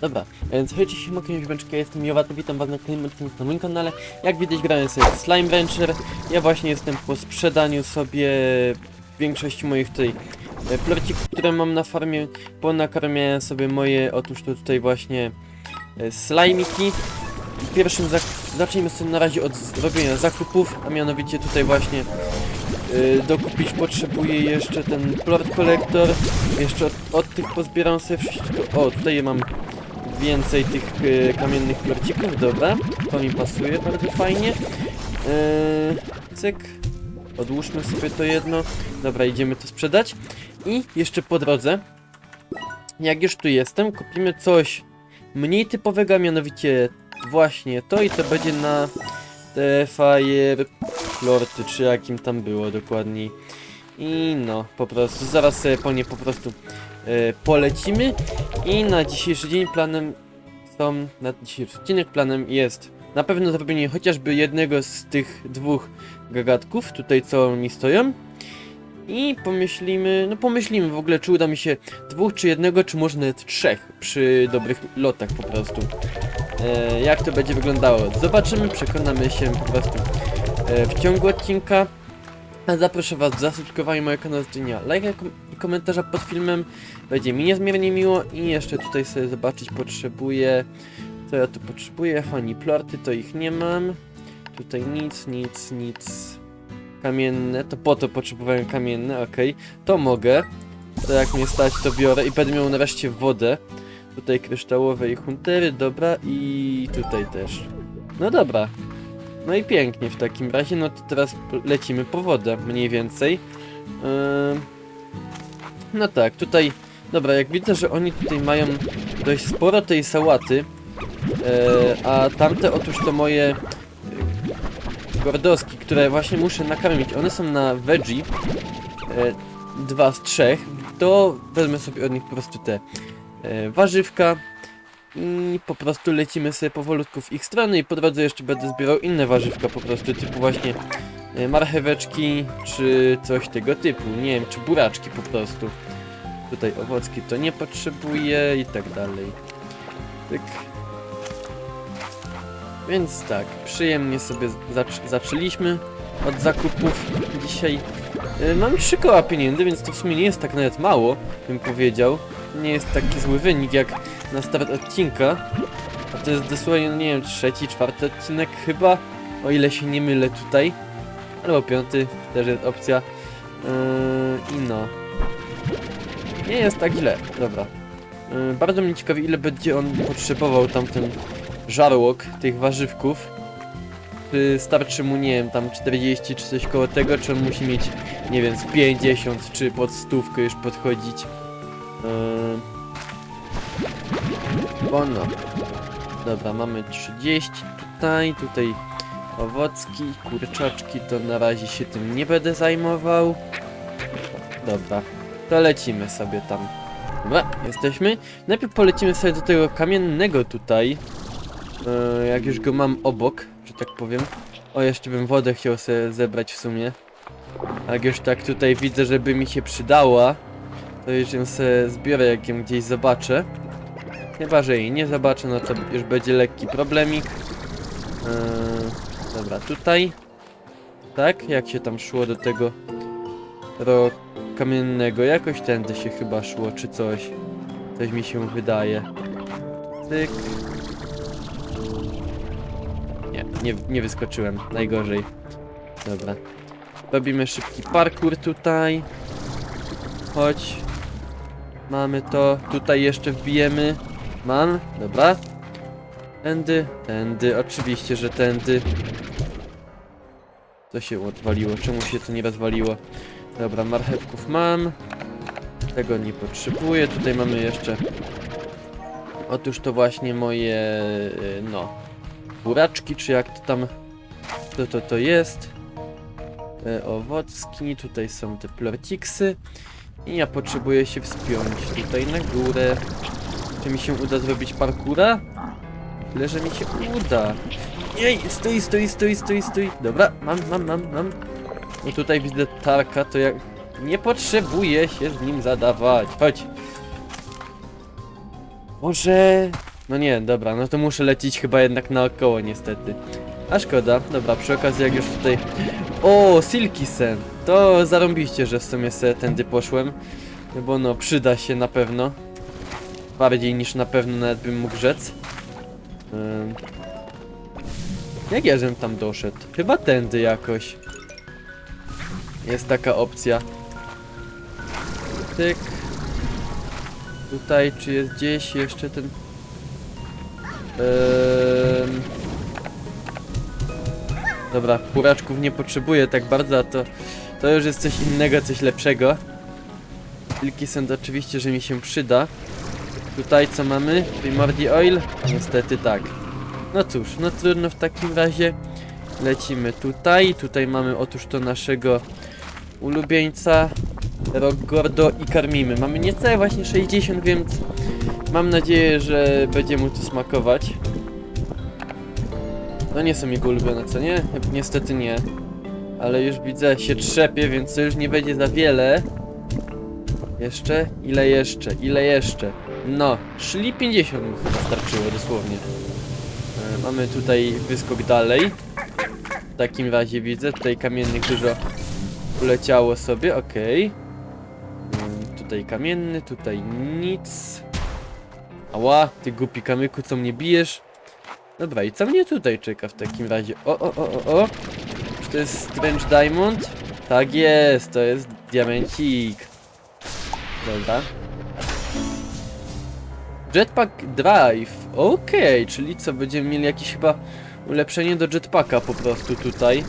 Dobra, więc hej, cześć, siemka, ja jestem Jowaty, witam was na kolejnym odcinku na moim kanale. Jak widać grałem sobie Slime Venture. Ja właśnie jestem po sprzedaniu sobie większości moich tutaj e, plorcików, które mam na farmie. Ponakarmiałem sobie moje, otóż to tutaj właśnie e, slimiki. Pierwszym zacznijmy sobie na razie od zrobienia zakupów, a mianowicie tutaj właśnie e, dokupić potrzebuję jeszcze ten plort kolektor. Jeszcze od, od tych pozbieram sobie wszystko. O, tutaj mam więcej tych e, kamiennych plorcików, dobra. To mi pasuje bardzo fajnie. Eee, cyk. Odłóżmy sobie to jedno. Dobra, idziemy to sprzedać. I jeszcze po drodze, jak już tu jestem, kupimy coś mniej typowego, a mianowicie właśnie to i to będzie na te fire lorty, czy jakim tam było dokładniej. I no, po prostu, zaraz sobie po nie po prostu polecimy. I na dzisiejszy dzień planem są, na dzisiejszy odcinek planem jest na pewno zrobienie chociażby jednego z tych dwóch gagatków, tutaj co mi stoją. I pomyślimy, no pomyślimy w ogóle, czy uda mi się dwóch, czy jednego, czy może nawet trzech przy dobrych lotach po prostu. E, jak to będzie wyglądało? Zobaczymy, przekonamy się po prostu e, w ciągu odcinka. Zaproszę Was do zasubskrybowania mojego kanału, zostawienia lajka kom- i komentarza pod filmem. Będzie mi niezmiernie miło i jeszcze tutaj sobie zobaczyć potrzebuję co ja tu potrzebuję, honey plorty to ich nie mam. Tutaj nic, nic, nic. Kamienne, to po to potrzebowałem kamienne, okej. To mogę. To jak mnie stać to biorę i będę miał nareszcie wodę. Tutaj kryształowe i huntery, dobra i tutaj też. No dobra. No i pięknie w takim razie, no to teraz lecimy po wodę mniej więcej. Ym, no tak, tutaj, dobra, jak widzę, że oni tutaj mają dość sporo tej sałaty, e, a tamte otóż to moje e, gordoski, które właśnie muszę nakarmić, one są na veggie, dwa z trzech, to wezmę sobie od nich po prostu te warzywka i po prostu lecimy sobie powolutku w ich stronę i po drodze jeszcze będę zbierał inne warzywka po prostu, typu właśnie e, marcheweczki, czy coś tego typu, nie wiem, czy buraczki po prostu. Tutaj owocki to nie potrzebuję i tak dalej. Więc tak, przyjemnie sobie zac zaczęliśmy od zakupów dzisiaj. E, Mam trzy koła pieniędzy, więc to w sumie nie jest tak nawet mało, bym powiedział. Nie jest taki zły wynik jak na start odcinka. A to jest dosłownie, no nie wiem, trzeci, czwarty odcinek chyba, o ile się nie mylę tutaj. Albo piąty, też jest opcja. Yy, I no. Nie jest tak źle, dobra. Yy, bardzo mnie ciekawi, ile będzie on potrzebował tamten żarłok tych warzywków. Czy starczy mu, nie wiem, tam 40 czy coś koło tego, czy on musi mieć, nie wiem, z 50 czy pod stówkę już podchodzić. Yy... Bo no. Dobra, mamy 30 tutaj, tutaj owocki, kurczaczki, to na razie się tym nie będę zajmował. Dobra, to lecimy sobie tam. Dobra, jesteśmy. Najpierw polecimy sobie do tego kamiennego tutaj. E, jak już go mam obok, że tak powiem. O, jeszcze bym wodę chciał sobie zebrać w sumie. Jak już tak tutaj widzę, żeby mi się przydała, to już ją sobie zbiorę, jak ją gdzieś zobaczę. Chyba, że jej nie zobaczę, no to już będzie lekki problemik. Eee, dobra, tutaj. Tak, jak się tam szło do tego ro kamiennego? Jakoś tędy się chyba szło, czy coś. Coś mi się wydaje. Cyk. Nie, nie, nie wyskoczyłem. Najgorzej. Dobra. Robimy szybki parkour tutaj. Chodź. Mamy to. Tutaj jeszcze wbijemy. Mam. Dobra. Tędy, tędy. Oczywiście, że tędy. Co się odwaliło? Czemu się to nie rozwaliło? Dobra, marchewków mam. Tego nie potrzebuję. Tutaj mamy jeszcze... Otóż to właśnie moje... y, no... Buraczki, czy jak to tam... To to to jest. Te owocki. Tutaj są te plortiksy. I ja potrzebuję się wspiąć tutaj na górę. Czy mi się uda zrobić parkura? Myślę, że mi się uda. Jej, stój, stój, stój, stój, stój. Dobra, mam, mam, mam, mam. No tutaj widzę tarka, to jak... Nie potrzebuję się z nim zadawać. Chodź. Może No nie, dobra, no to muszę lecieć chyba jednak naokoło niestety. A szkoda, dobra, przy okazji jak już tutaj... O, Silky Sen! To zarąbiście, że w sumie se tędy poszłem. No bo no, przyda się na pewno. Bardziej niż na pewno nawet bym mógł rzec. Ym. Jak ja żem tam doszedł? Chyba tędy jakoś. Jest taka opcja. Tyk. Tutaj, czy jest gdzieś jeszcze ten... Ym. Dobra, buraczków nie potrzebuję tak bardzo, a to, to już jest coś innego, coś lepszego. Wilki Sand oczywiście, że mi się przyda. Tutaj co mamy? Primordi Oil? Niestety tak. No cóż, no trudno w takim razie. Lecimy tutaj. Tutaj mamy otóż to naszego ulubieńca Rock Gordo i karmimy. Mamy niecałe właśnie 60, więc mam nadzieję, że będzie mu to smakować. To nie są jego ulubione, co nie? Niestety nie. Ale już widzę, się trzepie, więc to już nie będzie za wiele. Jeszcze? Ile jeszcze? Ile jeszcze? No, szli 50 mu chyba starczyło dosłownie. E, mamy tutaj wyskok dalej. W takim razie widzę, tutaj kamiennych dużo uleciało sobie, okej. Mm, Tutaj kamienny, tutaj nic. Ała, ty głupi kamyku, co mnie bijesz? Dobra, i co mnie tutaj czeka w takim razie? O, o, o, o, o. Czy to jest Strange Diamond? Tak jest, to jest diamencik. Dobra. Jetpack Drive. Okej, czyli co, będziemy mieli jakieś chyba ulepszenie do jetpacka po prostu tutaj.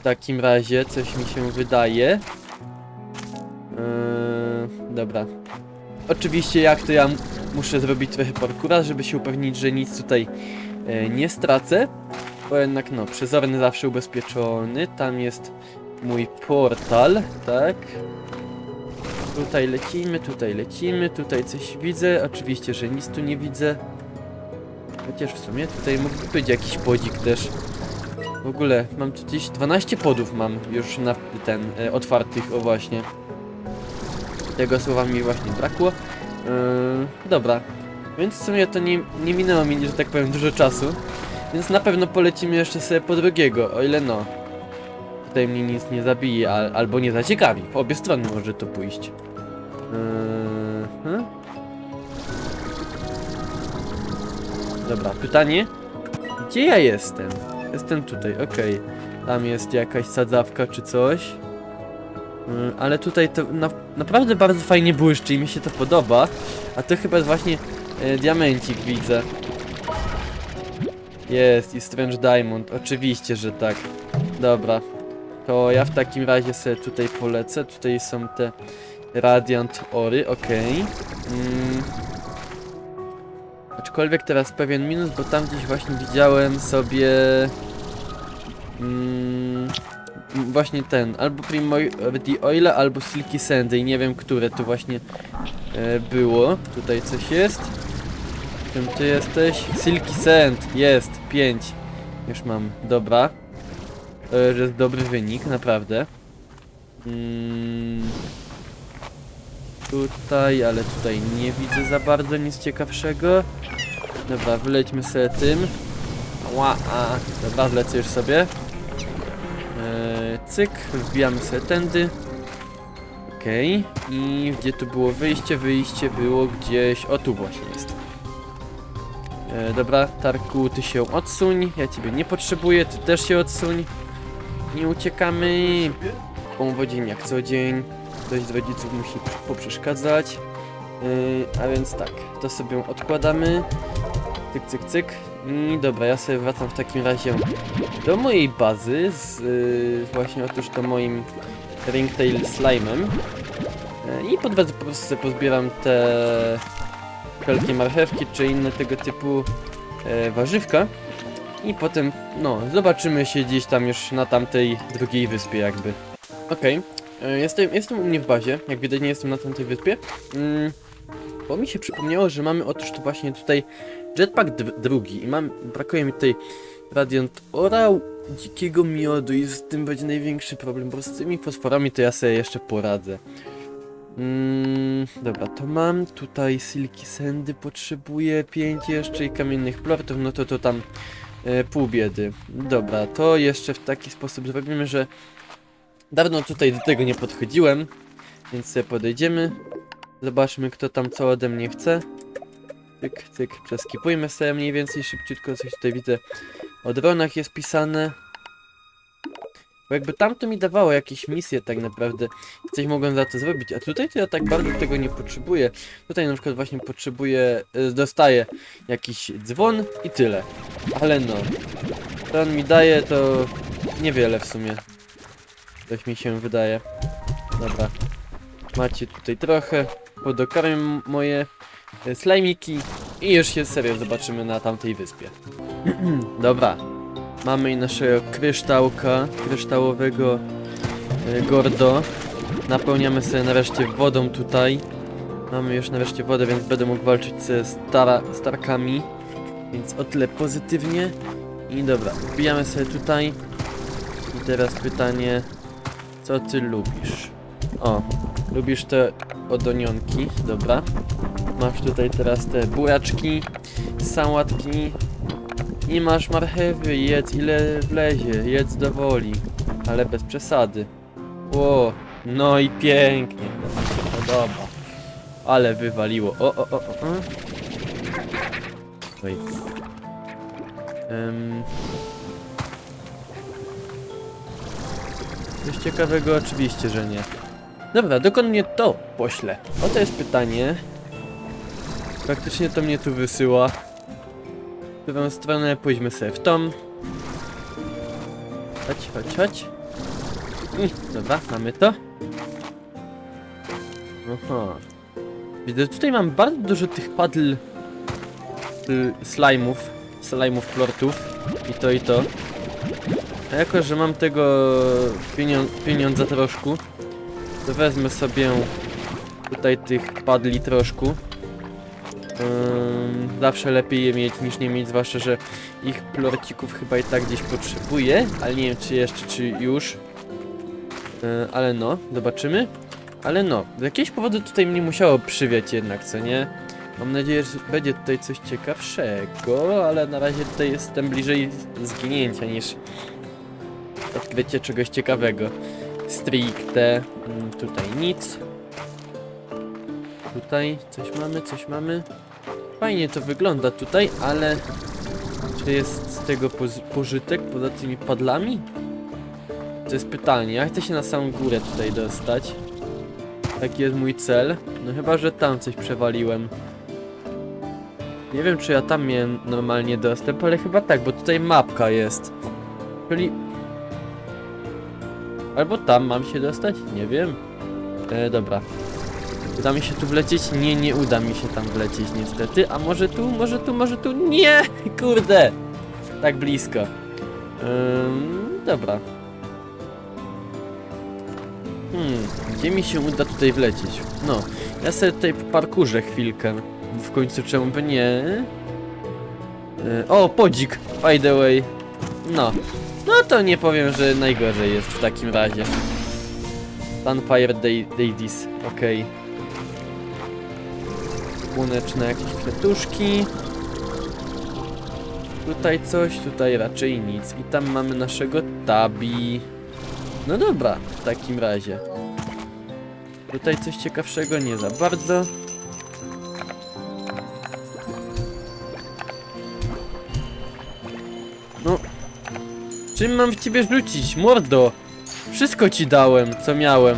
W takim razie, coś mi się wydaje. Yy, dobra. Oczywiście jak to ja muszę zrobić trochę parkura, żeby się upewnić, że nic tutaj e, nie stracę. Bo jednak no, przezorny zawsze ubezpieczony. Tam jest mój portal, tak? Tutaj lecimy, tutaj lecimy, tutaj coś widzę. Oczywiście, że nic tu nie widzę. Chociaż w sumie tutaj mógłby być jakiś podzik też. W ogóle mam tu gdzieś 12 podów mam już na ten e, otwartych, o właśnie. Tego słowa mi właśnie brakło. Yy, dobra, więc w sumie to nie, nie minęło mi, że tak powiem, dużo czasu. Więc na pewno polecimy jeszcze sobie po drugiego, o ile no. Tutaj mnie nic nie zabije, al, albo nie zaciekawi. W obie strony może to pójść. Hmm? Dobra, pytanie. Gdzie ja jestem? Jestem tutaj, okej. Tam jest jakaś sadzawka czy coś. Yy, ale tutaj to na, naprawdę bardzo fajnie błyszczy i mi się to podoba. A to chyba jest właśnie e, diamencik, widzę. Jest i Strange Diamond, oczywiście, że tak. Dobra. To ja w takim razie sobie tutaj polecę. Tutaj są te Radiant Ory, okej. Mm. Aczkolwiek teraz pewien minus, bo tam gdzieś właśnie widziałem sobie... Mm, właśnie ten, albo Primordi Oil, albo Silky Sandy nie wiem, które tu właśnie e, było. Tutaj coś jest. Czym ty jesteś? Silky Sand, jest, 5. Już mam, dobra. To już jest dobry wynik, naprawdę. Mm. Tutaj, ale tutaj nie widzę za bardzo nic ciekawszego. Dobra, wylećmy sobie tym. Ła, a, dobra, wlecę już sobie. Eee, cyk, wbijamy sobie tędy. Okej, i gdzie tu było wyjście? Wyjście było gdzieś, o tu właśnie jest. E, dobra, Tarku, ty się odsuń, ja ciebie nie potrzebuję, ty też się odsuń. Nie uciekamy. Powodzin jak co dzień. Ktoś z rodziców musi poprzeszkadzać. Yy, a więc tak, to sobie odkładamy. Cyk, cyk, cyk. I dobra, ja sobie wracam w takim razie do mojej bazy z yy, właśnie otóż to moim Ringtail Slime'em. Yy, I po drodze po prostu sobie pozbieram te wszelkie marchewki czy inne tego typu e, warzywka. I potem, no, zobaczymy się gdzieś tam już na tamtej drugiej wyspie jakby. Okej, e, jestem, jestem u mnie w bazie, jak widać nie jestem na tamtej wyspie. Mm, bo mi się przypomniało, że mamy otóż to właśnie tutaj jetpack dr- drugi i mam, brakuje mi tutaj Radiant Orał, dzikiego miodu i z tym będzie największy problem, bo z tymi fosforami to ja sobie jeszcze poradzę. Mm, dobra, to mam. Tutaj silki sandy potrzebuję 5 jeszcze i kamiennych plortów, no to to tam e, pół biedy. Dobra, to jeszcze w taki sposób zrobimy, że dawno tutaj do tego nie podchodziłem, więc sobie podejdziemy. Zobaczmy kto tam co ode mnie chce. Cyk, cyk, przeskipujmy sobie mniej więcej szybciutko, coś tutaj widzę. O dronach jest pisane. Bo jakby tamto mi dawało jakieś misje tak naprawdę. Coś mogłem za to zrobić, a tutaj to ja tak bardzo tego nie potrzebuję. Tutaj na przykład właśnie potrzebuję, y, dostaję jakiś dzwon i tyle. Ale no, to on mi daje to niewiele w sumie. Coś mi się wydaje. Dobra. Macie tutaj trochę. Podokarmię moje y, slajmiki i już się serio zobaczymy na tamtej wyspie. Dobra. Mamy i naszego kryształka, kryształowego y, Gordo. Napełniamy sobie nareszcie wodą tutaj. Mamy już nareszcie wodę, więc będę mógł walczyć ze stara, starkami. Więc o tyle pozytywnie. I dobra, wbijamy sobie tutaj. I teraz pytanie, co ty lubisz? O, lubisz te odonionki, dobra. Masz tutaj teraz te buraczki, sałatki. I masz marchewy, jedz ile wlezie, jedz do woli. Ale bez przesady. Ło, no i pięknie, to mi się podoba. Ale wywaliło. O, o, o, o. o. Oj. Em. Coś ciekawego oczywiście, że nie. Dobra, dokąd mnie to pośle? Oto jest pytanie. Praktycznie to mnie tu wysyła. W którą stronę pójdźmy sobie w tom. Chodź, chodź, chodź. I, dobra, mamy to. Aha. Widzę, tutaj mam bardzo dużo tych padl y, slime'ów, slime'ów plortów i to i to. A jako, że mam tego pienią pieniądza troszkę, to wezmę sobie tutaj tych padli troszkę. Ym, zawsze lepiej je mieć niż nie mieć, zwłaszcza, że ich plorcików chyba i tak gdzieś potrzebuję, ale nie wiem czy jeszcze, czy już. Yy, ale no, zobaczymy. Ale no, z jakiegoś powodu tutaj mnie musiało przywiać jednak, co nie? Mam nadzieję, że będzie tutaj coś ciekawszego, ale na razie tutaj jestem bliżej zginięcia niż odkrycie czegoś ciekawego. Stricte. Mm, Tutaj nic. Tutaj coś mamy, coś mamy. Fajnie to wygląda tutaj, ale czy jest z tego pożytek poza tymi padlami? To jest pytanie. Ja chcę się na samą górę tutaj dostać. Taki jest mój cel. No chyba, że tam coś przewaliłem. Nie wiem, czy ja tam miałem normalnie dostęp, ale chyba tak, bo tutaj mapka jest. Czyli... Albo tam mam się dostać? Nie wiem. E, dobra. Uda mi się tu wlecieć? Nie, nie uda mi się tam wlecieć niestety. A może tu, może tu, może tu? Nie! Kurde! Tak blisko. Dobra. Hmm, gdzie mi się uda tutaj wlecieć? No, ja sobie tutaj po parkurze chwilkę. W końcu czemu by nie? E, o, podzik, by the way. No, no to nie powiem, że najgorzej jest w takim razie. Day Daisies, okej. Słoneczne jakieś kwiatuszki. Tutaj coś, tutaj raczej nic. I tam mamy naszego tabi. No dobra, w takim razie. Tutaj coś ciekawszego nie za bardzo. No. Czym mam w ciebie rzucić, mordo? Wszystko ci dałem, co miałem.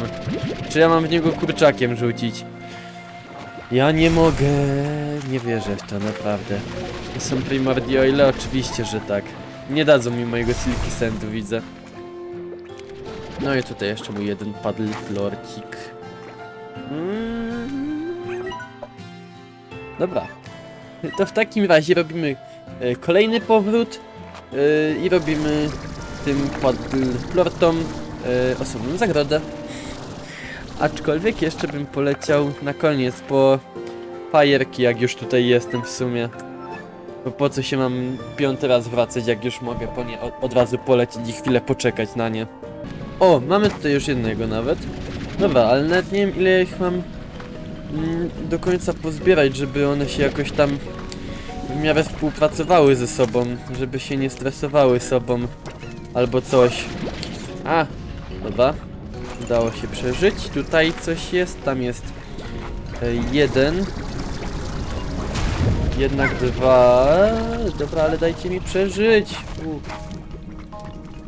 Czy ja mam w niego kurczakiem rzucić? Ja nie mogę. Nie wierzę w to naprawdę. Są primordiale, oczywiście, że tak. Nie dadzą mi mojego silky sandu, widzę. No i tutaj jeszcze mój jeden paddle lorcik. Mm. Dobra. To w takim razie robimy e, kolejny powrót e, i robimy tym paddle plortom e, osobną zagrodę. Aczkolwiek jeszcze bym poleciał na koniec po fajerki, jak już tutaj jestem w sumie. Bo po co się mam piąty raz wracać, jak już mogę po nie od, od razu polecieć i chwilę poczekać na nie. O, mamy tutaj już jednego nawet. Dobra, ale nawet nie wiem ile ich mam mm, do końca pozbierać, żeby one się jakoś tam w miarę współpracowały ze sobą, żeby się nie stresowały sobą albo coś. A, dobra. Udało się przeżyć. Tutaj coś jest, tam jest e, jeden. Jednak dwa. Dobra, ale dajcie mi przeżyć.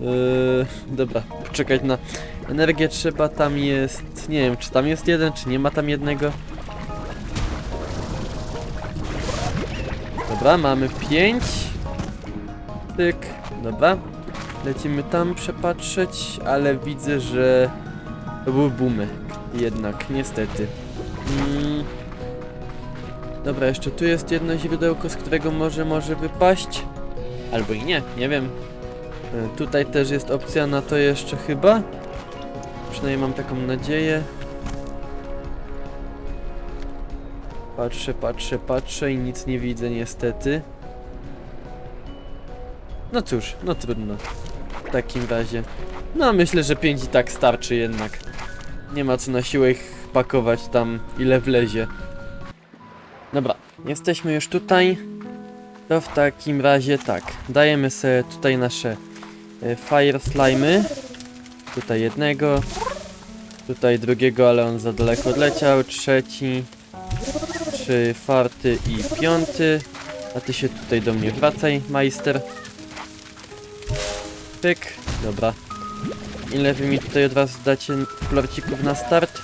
Yy, dobra, poczekać na energię trzeba, tam jest, nie wiem, czy tam jest jeden, czy nie ma tam jednego. Dobra, mamy pięć. Tyk, dobra. Lecimy tam przepatrzeć, ale widzę, że to był boomek. Jednak, niestety. Mm. Dobra, jeszcze tu jest jedno źródełko, z którego może może wypaść. Albo i nie, nie wiem. E, Tutaj też jest opcja na to jeszcze chyba. Przynajmniej mam taką nadzieję. Patrzę, patrzę, patrzę i nic nie widzę niestety. No cóż, no trudno. W takim razie. No myślę, że 5 i tak starczy jednak. Nie ma co na siłę ich pakować tam ile wlezie. Dobra, jesteśmy już tutaj. To w takim razie tak. Dajemy sobie tutaj nasze e, fire slimy. Tutaj jednego. Tutaj drugiego, ale on za daleko odleciał. Trzeci. Czwarty i piąty. A ty się tutaj do mnie wracaj, majster. Pyk. Dobra. Ile wy mi tutaj od was dacie florcików na start?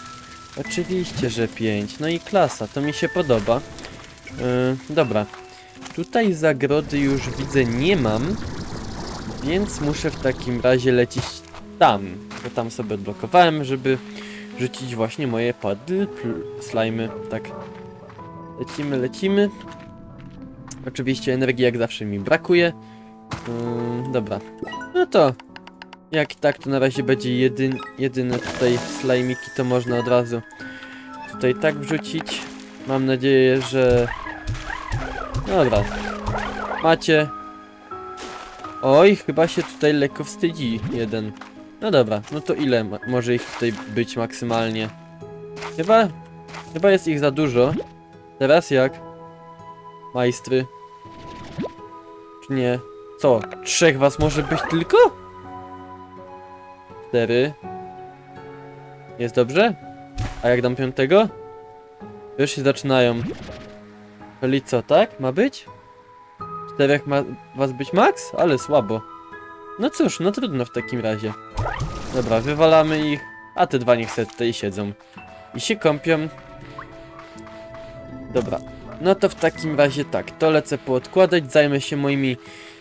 Oczywiście, że 5. No i klasa, to mi się podoba. Yy, dobra. Tutaj zagrody już widzę nie mam, więc muszę w takim razie lecieć tam, bo tam sobie odblokowałem, żeby rzucić właśnie moje paddle pl- slimy. Tak. Lecimy, lecimy. Oczywiście energii jak zawsze mi brakuje. Yy, dobra. No to jak tak to na razie będzie jedyn, jedyne tutaj slajmiki, to można od razu tutaj tak wrzucić. Mam nadzieję, że... Dobra. Macie. Oj, chyba się tutaj lekko wstydzi jeden. No dobra, no to ile może ich tutaj być maksymalnie? Chyba... Chyba jest ich za dużo. Teraz jak? Majstry. Czy nie? Co? Trzech was może być tylko? Cztery. Jest dobrze? A jak dam piątego? Już się zaczynają. Czyli co, tak? Ma być? Czterech ma was być max? Ale słabo. No cóż, no trudno w takim razie. Dobra, wywalamy ich, a te dwa niech se tutaj siedzą. I się kąpią. Dobra, no to w takim razie tak, to lecę poodkładać, zajmę się moimi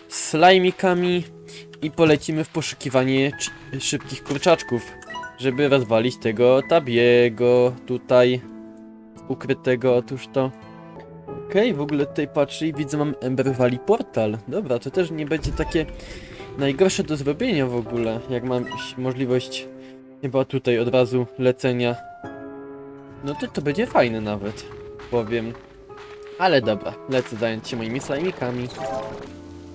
slajmikami i polecimy w poszukiwanie szybkich kurczaczków, żeby rozwalić tego tabiego tutaj ukrytego, otóż to. Okej, w ogóle tutaj patrzę i widzę mam Ember Valley Portal. Dobra, to też nie będzie takie najgorsze do zrobienia w ogóle, jak mam możliwość chyba tutaj od razu lecenia. No to to będzie fajne nawet, powiem. Ale dobra, lecę zająć się moimi slajmikami.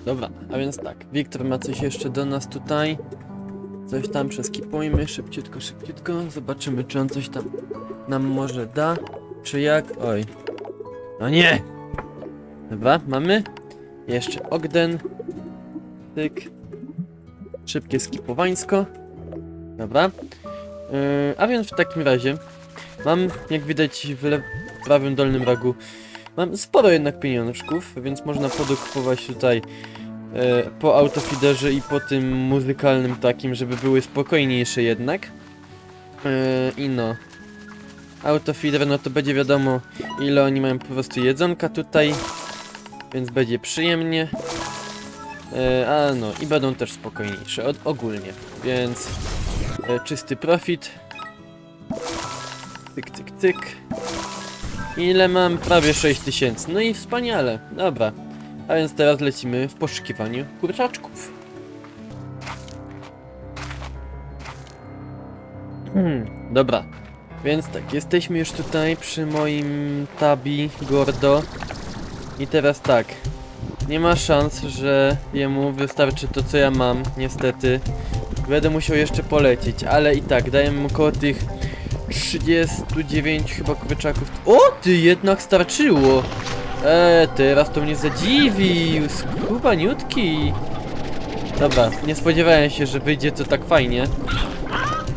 Dobra, a więc tak, Wiktor ma coś jeszcze do nas tutaj. Coś tam przeskipujmy, szybciutko, szybciutko. Zobaczymy, czy on coś tam nam może da. Czy jak? Oj. No nie! Dobra, mamy. Jeszcze Ogden. Tyk. Szybkie skipowańsko. Dobra. Yy, a więc w takim razie mam, jak widać w, w prawym dolnym rogu, mam sporo jednak pieniążków, więc można podokupować tutaj e, po autofiderze i po tym muzykalnym takim, żeby były spokojniejsze jednak. E, I no. Autofeeder, no to będzie wiadomo ile oni mają po prostu jedzonka tutaj, więc będzie przyjemnie. E, a no, i będą też spokojniejsze od, ogólnie, więc e, czysty profit. Cyk, cyk, cyk. Ile mam? Prawie 6000. No i wspaniale. Dobra. A więc teraz lecimy w poszukiwaniu kurczaczków. Hmm, dobra. Więc tak, jesteśmy już tutaj przy moim tabi Gordo. I teraz tak. Nie ma szans, że jemu wystarczy to co ja mam, niestety. Będę musiał jeszcze polecieć, ale i tak, dajemy mu około tych 39 chyba kurczaków. O, ty jednak starczyło! Eee, teraz to mnie zadziwił, skubaniutki. Dobra, nie spodziewałem się, że wyjdzie to tak fajnie.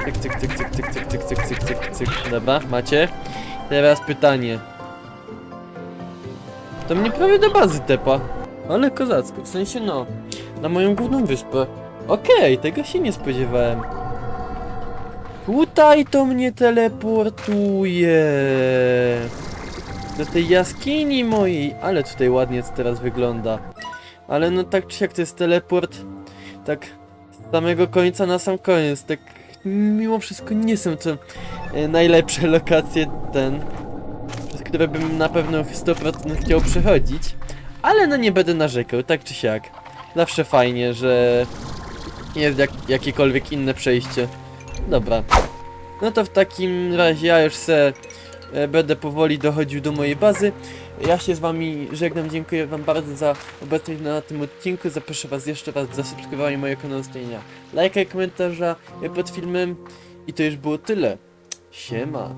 Cyk, cyk, cyk, cyk, cyk, cyk, cyk, cyk, cyk, cyk, cyk. Dobra, macie. Teraz pytanie. To mnie prawie do bazy tepa. Ale kozacko, w sensie no, na moją główną wyspę. Okej, tego się nie spodziewałem. Tutaj to mnie teleportuje. Do tej jaskini mojej. Ale tutaj ładnie to teraz wygląda. Ale no tak czy jak to jest teleport, tak z samego końca na sam koniec, tak mimo wszystko nie są to e, najlepsze lokacje ten, przez które bym na pewno 100% chciał przechodzić. Ale no nie będę narzekał, tak czy siak. Zawsze fajnie, że jest jak, jakiekolwiek inne przejście. Dobra. No to w takim razie ja już se e, będę powoli dochodził do mojej bazy. Ja się z wami żegnam, dziękuję wam bardzo za obecność na tym odcinku. Zaproszę was jeszcze raz do subskrybowania mojego kanału Stejnia. Lajka i komentarza pod filmem. I to już było tyle. Siema.